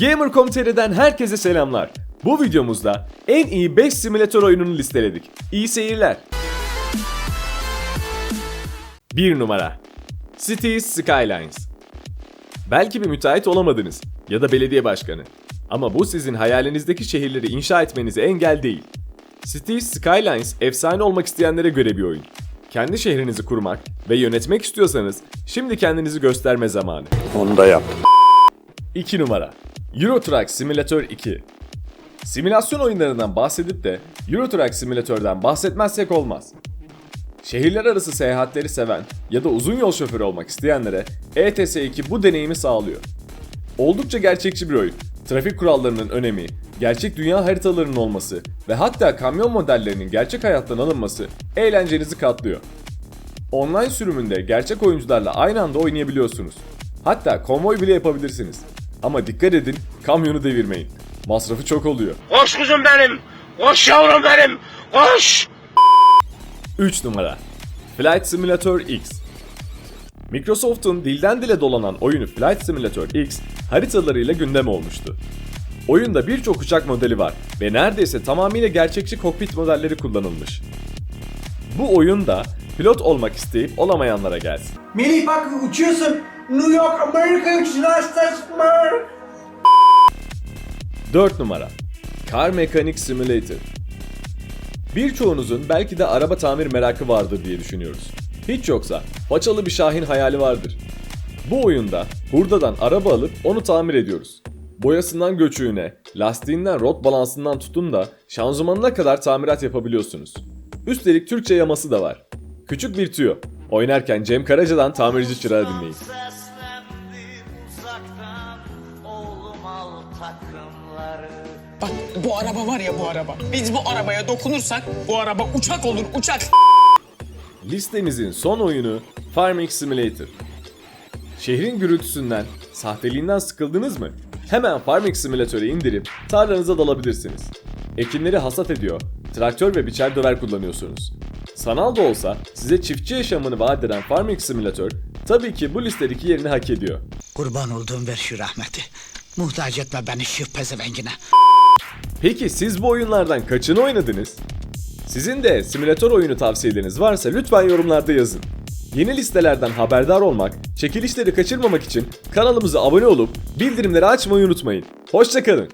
Gamer.com.tr'den herkese selamlar. Bu videomuzda en iyi 5 simülatör oyununu listeledik. İyi seyirler. 1 numara Cities Skylines Belki bir müteahhit olamadınız ya da belediye başkanı. Ama bu sizin hayalinizdeki şehirleri inşa etmenize engel değil. Cities Skylines efsane olmak isteyenlere göre bir oyun. Kendi şehrinizi kurmak ve yönetmek istiyorsanız şimdi kendinizi gösterme zamanı. Onu da yaptım. 2 numara Euro Truck Simulator 2 Simülasyon oyunlarından bahsedip de Euro Truck Simulator'dan bahsetmezsek olmaz. Şehirler arası seyahatleri seven ya da uzun yol şoförü olmak isteyenlere E ETS2 bu deneyimi sağlıyor. Oldukça gerçekçi bir oyun. Trafik kurallarının önemi, gerçek dünya haritalarının olması ve hatta kamyon modellerinin gerçek hayattan alınması eğlencenizi katlıyor. Online sürümünde gerçek oyuncularla aynı anda oynayabiliyorsunuz. Hatta konvoy bile yapabilirsiniz. Ama dikkat edin, kamyonu devirmeyin. Masrafı çok oluyor. Koş kuzum benim. Koş yavrum benim. Koş. 3 numara Flight Simulator X Microsoft'un dilden dile dolanan oyunu Flight Simulator X haritalarıyla gündem olmuştu. Oyunda birçok uçak modeli var ve neredeyse tamamıyla gerçekçi kokpit modelleri kullanılmış. Bu oyunda pilot olmak isteyip olamayanlara gelsin. Melih bak uçuyorsun. New York, Amerika uçuyorsun. 4 numara Car Mechanic Simulator Birçoğunuzun belki de araba tamir merakı vardır diye düşünüyoruz. Hiç yoksa paçalı bir Şahin hayali vardır. Bu oyunda hurdadan araba alıp onu tamir ediyoruz. Boyasından göçüğüne, lastiğinden rot balansından tutun da şanzımanına kadar tamirat yapabiliyorsunuz. Üstelik Türkçe yaması da var. Küçük bir tüyo. Oynarken Cem Karaca'dan tamirci çırağı dinleyin. Bak bu araba var ya bu araba. Biz bu arabaya dokunursak bu araba uçak olur uçak. Listemizin son oyunu Farming Simulator. Şehrin gürültüsünden, sahteliğinden sıkıldınız mı? Hemen Farming Simulator'ı indirip tarlanıza dalabilirsiniz. Ekinleri hasat ediyor, traktör ve biçer döver kullanıyorsunuz. Sanal da olsa size çiftçi yaşamını vaat eden Farming Simulator tabii ki bu listedeki yerini hak ediyor. Kurban olduğum ver şu rahmeti. Muhtaç etme beni şu pezevengine. Peki siz bu oyunlardan kaçını oynadınız? Sizin de simülatör oyunu tavsiyeleriniz varsa lütfen yorumlarda yazın. Yeni listelerden haberdar olmak, çekilişleri kaçırmamak için kanalımıza abone olup bildirimleri açmayı unutmayın. Hoşçakalın.